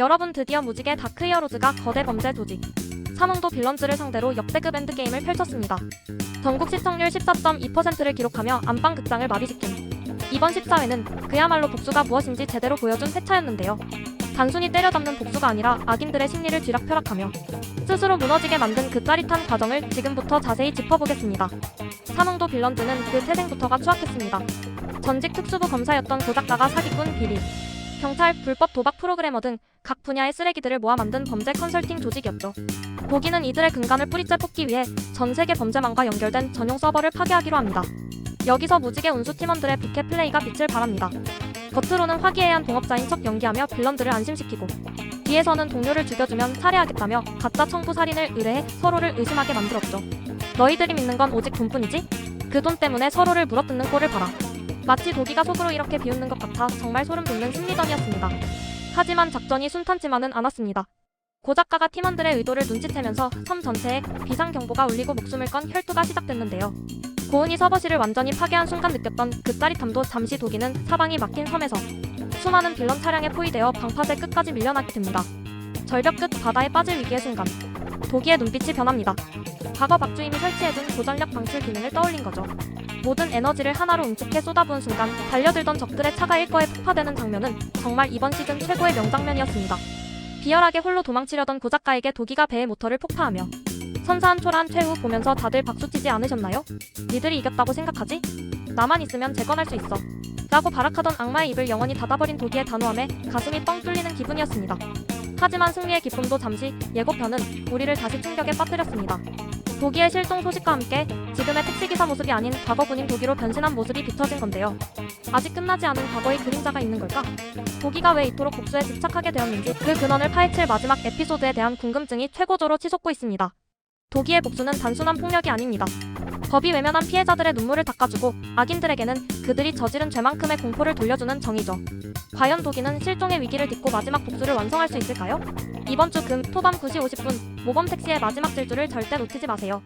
여러분 드디어 무지개 다크 히어로즈가 거대 범죄 조직 삼흥도 빌런즈를 상대로 역대급 엔드게임을 펼쳤습니다. 전국 시청률 14.2%를 기록하며 안방 극장을 마비시킨 이번 14회는 그야말로 복수가 무엇인지 제대로 보여준 회차였는데요. 단순히 때려잡는 복수가 아니라 악인들의 심리를 쥐락펴락하며 스스로 무너지게 만든 그 짜릿한 과정을 지금부터 자세히 짚어보겠습니다. 삼흥도 빌런즈는 그 태생부터가 추악했습니다. 전직 특수부 검사였던 조작가가 사기꾼 비리, 경찰, 불법 도박 프로그래머 등 각 분야의 쓰레기들을 모아 만든 범죄 컨설팅 조직이었죠. 독일은 이들의 근간을 뿌리째 뽑기 위해 전 세계 범죄망과 연결된 전용 서버를 파괴하기로 합니다. 여기서 무지개 운수 팀원들의 부캐 플레이가 빛을 발합니다. 겉으로는 화기애애한 동업자인 척 연기하며 빌런들을 안심시키고 뒤에서는 동료를 죽여주면 살해하겠다며 가짜 청부 살인을 의뢰해 서로를 의심하게 만들었죠. 너희들이 믿는 건 오직 돈뿐이지? 그 돈 때문에 서로를 물어뜯는 꼴을 봐라. 마치 독이가 속으로 이렇게 비웃는 것 같아 정말 소름 돋는 심리전이었습니다. 하지만 작전이 순탄치만은 않았습니다. 고 작가가 팀원들의 의도를 눈치채면서 섬 전체에 비상 경보가 울리고 목숨을 건 혈투가 시작됐는데요. 고은이 서버실을 완전히 파괴한 순간 느꼈던 그 짜릿함도 잠시 독이는 사방이 막힌 섬에서 수많은 빌런 차량에 포위되어 방파제 끝까지 밀려나게 됩니다. 절벽 끝 바다에 빠질 위기의 순간 독이의 눈빛이 변합니다. 과거 박주임이 설치해둔 고전력 방출 기능을 떠올린 거죠. 모든 에너지를 하나로 응축해 쏟아부은 순간 달려들던 적들의 차가 일거에 폭파되는 장면은 정말 이번 시즌 최고의 명장면이었습니다. 비열하게 홀로 도망치려던 고작가에게 도기가 배의 모터를 폭파하며 선사한 초라한 최후 보면서 다들 박수치지 않으셨나요? 니들이 이겼다고 생각하지? 나만 있으면 재건할 수 있어. 라고 발악하던 악마의 입을 영원히 닫아버린 도기의 단호함에 가슴이 뻥 뚫리는 기분이었습니다. 하지만 승리의 기쁨도 잠시 예고편은 우리를 다시 충격에 빠뜨렸습니다. 도기의 실종 소식과 함께 지금의 택시기사 모습이 아닌 과거 군인 도기로 변신한 모습이 비춰진 건데요. 아직 끝나지 않은 과거의 그림자가 있는 걸까? 도기가 왜 이토록 복수에 집착하게 되었는지 그 근원을 파헤칠 마지막 에피소드에 대한 궁금증이 최고조로 치솟고 있습니다. 도기의 복수는 단순한 폭력이 아닙니다. 법이 외면한 피해자들의 눈물을 닦아주고 악인들에게는 그들이 저지른 죄만큼의 공포를 돌려주는 정의죠. 과연 도기는 실종의 위기를 딛고 마지막 복수를 완성할 수 있을까요? 이번 주 금 토밤 9시 50분 모범 택시의 마지막 질주를 절대 놓치지 마세요.